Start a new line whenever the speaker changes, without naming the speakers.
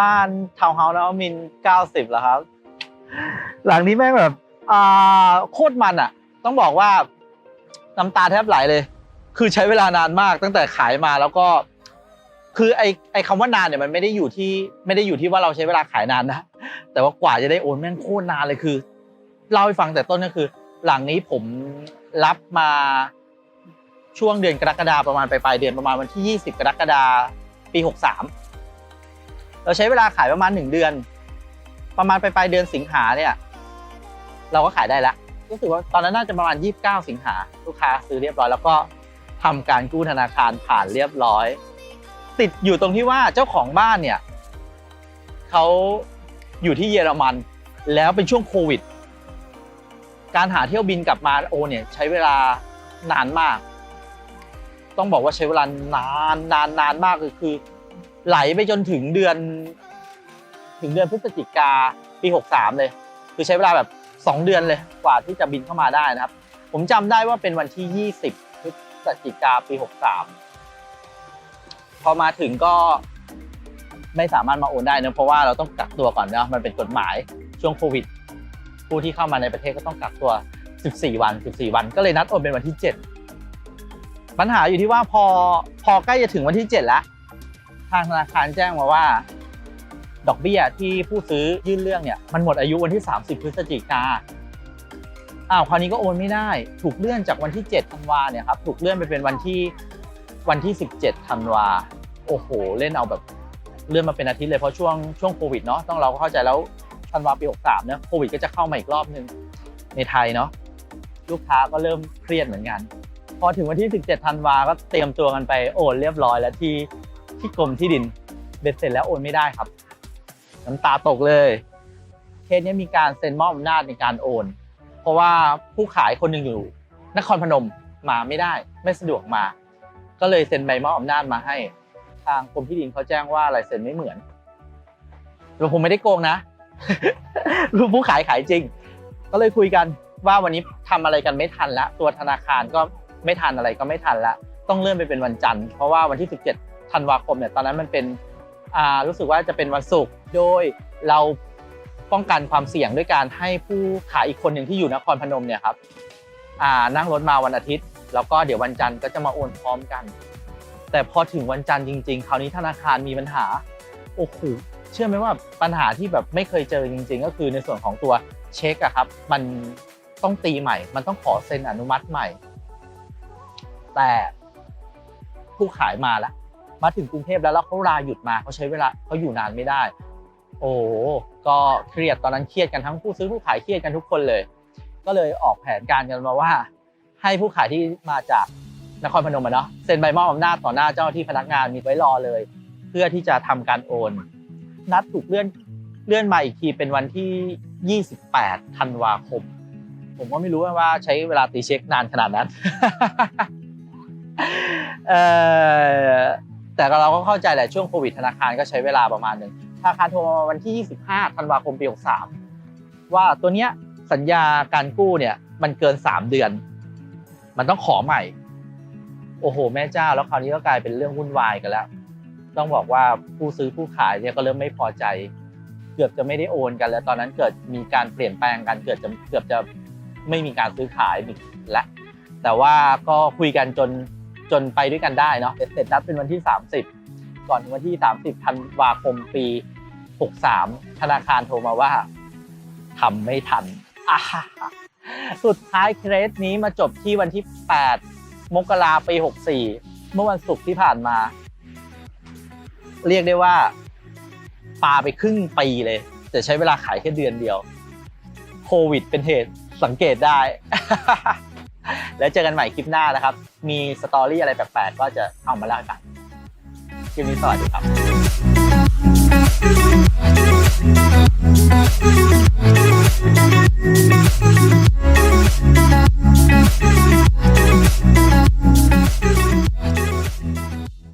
บ้านทาวน์เฮาส์นวมินเก้าสิบแล้วครับ หลังนี้แม่งแบบอ่าโคตรมันอะ ต้องบอกว่าน้ำตาแทบไหลเลย คือใช้เวลานานมากตั้งแต่ขายมาแล้วก็ คือไอไอคำว่านานเนี่ยมันไม่ได้อยู่ที่ไม่ได้อยู่ที่ว่าเราใช้เวลาขายนานนะแต่ว่ากว่าจะได้โอนแม่งโคตรนานเลยคือเล่าให้ฟังแต่ต้นก็คือ หลังนี้ผมรับมาช่วงเดือนกรกฎาประมาณปลายเดือนประมาณวันที่ 20 กรกฎาปี 63 เราใช้เวลาขายประมาณ 1 เดือน ประมาณปลายเดือนสิงหาเนี่ยเราก็ขายได้แล้วรู้สึกว่าตอนนั้นน่าจะประมาณ 29 สิงหาลูกค้าซื้อเรียบร้อย แล้วก็ทำการกู้ธนาคารผ่านเรียบร้อย ติดอยู่ตรงที่ว่าเจ้าของบ้านเนี่ยเขาอยู่ที่เยอรมันแล้วเป็นช่วงโควิด การหาเที่ยวบินกลับมาโอเนี่ยใช้เวลานานมาก ต้องบอกว่าใช้เวลานานนานนานมากคือคือ ไหลไปจนถึงเดือน ถึงเดือนพฤศจิกาปี 63 เลย คือใช้เวลาแบบ 2 เดือนเลยกว่าที่จะบินเข้ามาได้นะครับ ผมจำได้ว่าเป็นวันที่ 20 พฤศจิกาปี 63 พอมาถึงก็ไม่สามารถมาโอนได้นะเพราะว่าเราต้องกักตัวก่อนเนาะมันเป็นกฎหมายช่วงโควิด ผู้ที่เข้ามาในประเทศก็ต้องกักตัว 14 วัน 14 วัน ก็เลยนัดโอนเป็นวันที่ 7 ปัญหาอยู่ที่ว่าพอพอใกล้จะถึงวันที่ 7 แล้ว ทางธนาคารแจ้งมาว่า ดอกเบี้ยที่ผู้ซื้อยื่นเรื่องเนี่ยมันหมดอายุวันที่ 30 พฤศจิกาอ้าวคราวนี้ก็โอนไม่ได้ ถูกเลื่อนจากวันที่7ธันวาเนี่ยครับถูกเลื่อนไปเป็นวันที่วันที่ 17ธันวาโอ้โห เล่นเอาแบบเลื่อนมาเป็นอาทิตย์เลยเพราะช่วงช่วงโควิดเนาะต้องเราก็เข้าใจแล้วธันวาปี63เนี่ยโควิดก็จะเข้ามาอีกรอบหนึ่งในไทยเนาะลูกค้าก็เริ่มเครียดเหมือนกัน พอถึงวันที่ 17ธันวาก็เตรียมตัวกันไปโอนเรียบร้อยแล้วที่ ที่กรมที่ดินเบ็ดเสร็จแล้วโอนไม่ได้ครับ น้ำตาตกเลยเคสนี้มีการเซ็นมอบอำนาจในการโอน เพราะว่าผู้ขายคนหนึ่งอยู่ นครพนมมาไม่ได้ไม่สะดวกมา ก็เลยเซ็นใบมอบอำนาจมาให้ ทางกรมที่ดินเขาแจ้งว่าลายเซ็นไม่เหมือนแต่ผมไม่ได้โกงนะรูปผู้ขายขายจริง ก็เลยคุยกันว่าวันนี้ทำอะไรกันไม่ทันละตัวธนาคารก็ไม่ทันอะไรก็ไม่ทันละต้องเลื่อนไปเป็นวันจันทร์เพราะว่าวันที่ 17 ธันวาคมเนี่ยตอนนั้นมันเป็นอ่ารู้สึกว่าจะเป็นวันศุกร์โดยเราป้องกันความเสี่ยงด้วยการให้ผู้ขายอีกคนหนึ่งที่อยู่นครพนมเนี่ยครับอ่านั่งรถมาวันอาทิตย์ แล้วก็เดี๋ยววันจันทร์ก็จะมาโอนพร้อมกัน แต่พอถึงวันจันทร์จริง ๆ คราวนี้ธนาคารมีปัญหาโอ้โหเชื่อไหมว่าปัญหาที่แบบไม่เคยเจอจริง ๆ ก็คือในส่วนของตัวเช็คอะครับ มันต้องตีใหม่ มันต้องขอเซ็นอนุมัติใหม่ แต่ผู้ขายมาแล้ว มาถึงกรุงเทพแล้วแล้วเขาลาหยุดมาเขาใช้เวลาเขาอยู่นานไม่ได้ โอ้ก็เครียดตอนนั้นเครียดกันทั้งผู้ซื้อผู้ขายเครียดกันทุกคนเลย ก็เลยออกแผนการกันมาว่า ให้ผู้ขายที่มาจากนครพนมเนาะเซ็นใบมอบอำนาจต่อหน้าเจ้าหน้าที่พนักงานมีไว้รอเลย เพื่อที่จะทำการโอน นัดถูกเลื่อนเลื่อนมาอีกทีเป็นวันที่ 28ธันวาคม ผมก็ไม่รู้ว่าใช้เวลาตีเช็คนานขนาดนั้น เอ่อ แต่เราก็เข้าใจแหละช่วงโควิดธนาคารก็ใช้เวลาประมาณหนึ่งธนาคารโทรมาวันที่ 25 ธันวาคมปี 63 ว่าตัวเนี้ยสัญญาการกู้เนี่ยมันเกิน 3 เดือน มันต้องขอใหม่ โอ้โห แม่เจ้า แล้วคราวนี้ก็กลายเป็นเรื่องวุ่นวายกันแล้ว ต้องบอกว่าผู้ซื้อผู้ขายเนี่ยก็เริ่มไม่พอใจ เกือบจะไม่ได้โอนกัน แล้วตอนนั้นเกิดมีการเปลี่ยนแปลงกันเกือบจะเกือบจะไม่มีการซื้อขายอีกและแต่ว่าก็คุยกันจน จนไปด้วยกันได้เนาะเสร็จนัดเป็นวันที่ 30 ก่อนถึงวันที่ 30ธันวาคมปี 63 ธนาคารโทรมาว่าทำไม่ทัน สุดท้ายเคสนี้มาจบที่วันที่ 8 มกราปี 64 เมื่อวันศุกร์ที่ผ่านมา เรียกได้ว่าปาไปครึ่งปีเลย แต่ใช้เวลาขายแค่เดือนเดียว โควิดเป็นเหตุสังเกตได้ แล้วเจอกันใหม่คลิปหน้านะครับ มีสตอรี่อะไรแปลกๆ ก็จะเอามาเล่ากันคลิปนี้สวัสดีครับ